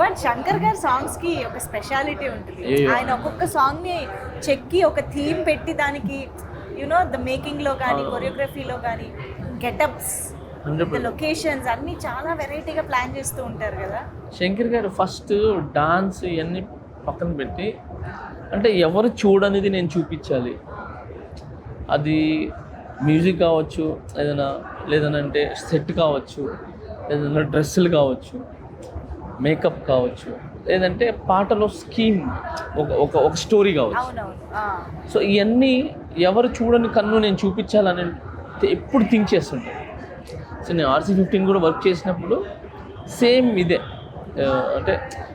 But Shankar గారి సాంగ్స్కి ఒక speciality ఉంటుంది. ఆయన ఒక్కొక్క సాంగ్ని చెక్కి ఒక థీమ్ పెట్టి దానికి యునో ద మేకింగ్లో కానీ కొరియోగ్రఫీలో కానీ గెటప్స్ లొకేషన్స్ అన్ని చాలా వెరైటీగా ప్లాన్ చేస్తూ ఉంటారు కదా. శంకర్ గారు ఫస్ట్ డాన్స్ ఇవన్నీ పక్కన పెట్టి అంటే ఎవరు చూడనిది నేను చూపించాలి. అది మ్యూజిక్ కావచ్చు ఏదైనా లేదనంటే సెట్ కావచ్చు ఏదైనా డ్రెస్సులు కావచ్చు. మేకప్ కావచ్చు లేదంటే పాటలో స్కీమ్ ఒక ఒక ఒక స్టోరీ కావచ్చు. సో ఇవన్నీ ఎవరు చూడని కన్ను నేను చూపించాలని ఎప్పుడు థింక్ చేస్తుంటాను సో నేను ఆర్సీ ఫిఫ్టీన్ కూడా వర్క్ చేసినప్పుడు సేమ్ ఇదే. అంటే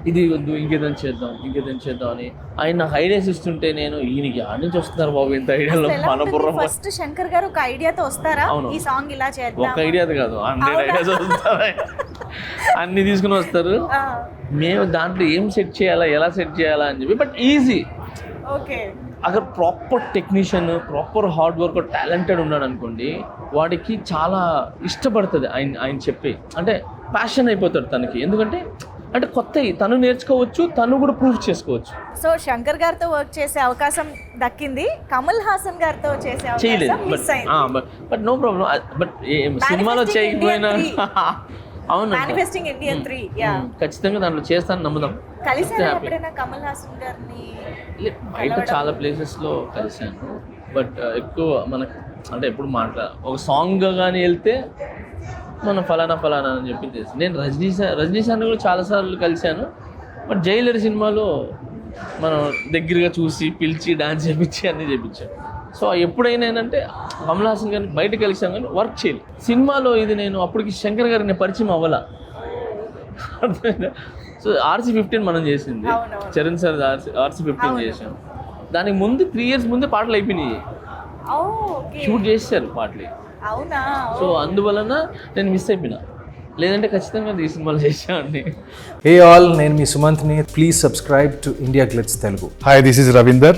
ఇది వద్దు ఇంకేదైనా చేద్దాం ఇంకేదైనా చేద్దాం అని ఆయన నాకు ఐడియాస్ ఇస్తుంటే నేను ఈయనకి ఆడ నుంచి వస్తున్నారు బాబు ఇంత ఐడియాలో మన బుర్ర ఫస్ట్ శంకర్ గారు ఒక ఐడియాతో వస్తారా. ఈ సాంగ్ ఇలా ఒక చేద్దాం ఐడియా కాదు హండ్రెడ్ ఐడియాస్ వస్తారు? అన్ని తీసుకుని వస్తారు. మేము దాంట్లో ఏం సెట్ చేయాలా ఎలా సెట్ చేయాలా అని చెప్పి బట్ ఈజీ ఓకే. అక్కడ proper technician proper hard work talented ఉన్నాడు అనుకోండి వాడికి చాలా ఇష్టపడుతుంది ఆయన ఆయన చెప్పి. అంటే ప్యాషన్ అయిపోతాడు తనకి. ఎందుకంటే అంటే కొత్త తను నేర్చుకోవచ్చు తను కూడా ప్రూవ్ చేసుకోవచ్చు. సో శంకర్ గారితో వర్క్ చేసే అవకాశం దక్కింది. కమల్ హాసన్ గారితో చేసే చేయలేదు but but no problem but సినిమాలో చేయకపోయినా అవును. మేనిఫెస్టింగ్ ఇండియన్ త్రీ ఖచ్చితంగా దాంట్లో చేస్తాను నమ్ముదాం. కమల్ హాసన్ గారిని లే- బయట చాలా ప్లేసెస్లో కలిశాను. బట్ ఎక్కువ మనకు అంటే ఎప్పుడు మాట్లా ఒక సాంగ్ కానీ వెళ్తే మనం ఫలానా ఫలానా అని చెప్పి తెలుసు. నేను రజనీ సార్ రజనీ సార్ని కూడా చాలాసార్లు కలిశాను. బట్ జైలర్ సినిమాలో మనం దగ్గరగా చూసి పిలిచి డాన్స్ చేపించి అన్నీ చేపించాం సో ఎప్పుడైనా ఏంటంటే కమల్ హాసన్ గారిని బయట కలిసాం కానీ వర్క్ చేయలేదు సినిమాలో ఇది నేను అప్పటికి శంకర్ గారిని పరిచయం అవ్వాల? సో ఆర్సీ ఫిఫ్టీన్ మనం చేసింది. Charan sir RC RC fifteen చేసాం. దానికి ముందు త్రీ ఇయర్స్ ముందే పాటలు అయిపోయినాయి. షూట్ చేశారు పాటలు. అవునా? సో అందువలన నేను మిస్ అయిపోయినా. లేదంటే ఖచ్చితంగా ఈ సినిమాలు చేసేవాడిని. హే ఆల్ నేను మీ సుమంత్ని. Please subscribe to India Glitz Telugu hi this is Ravinder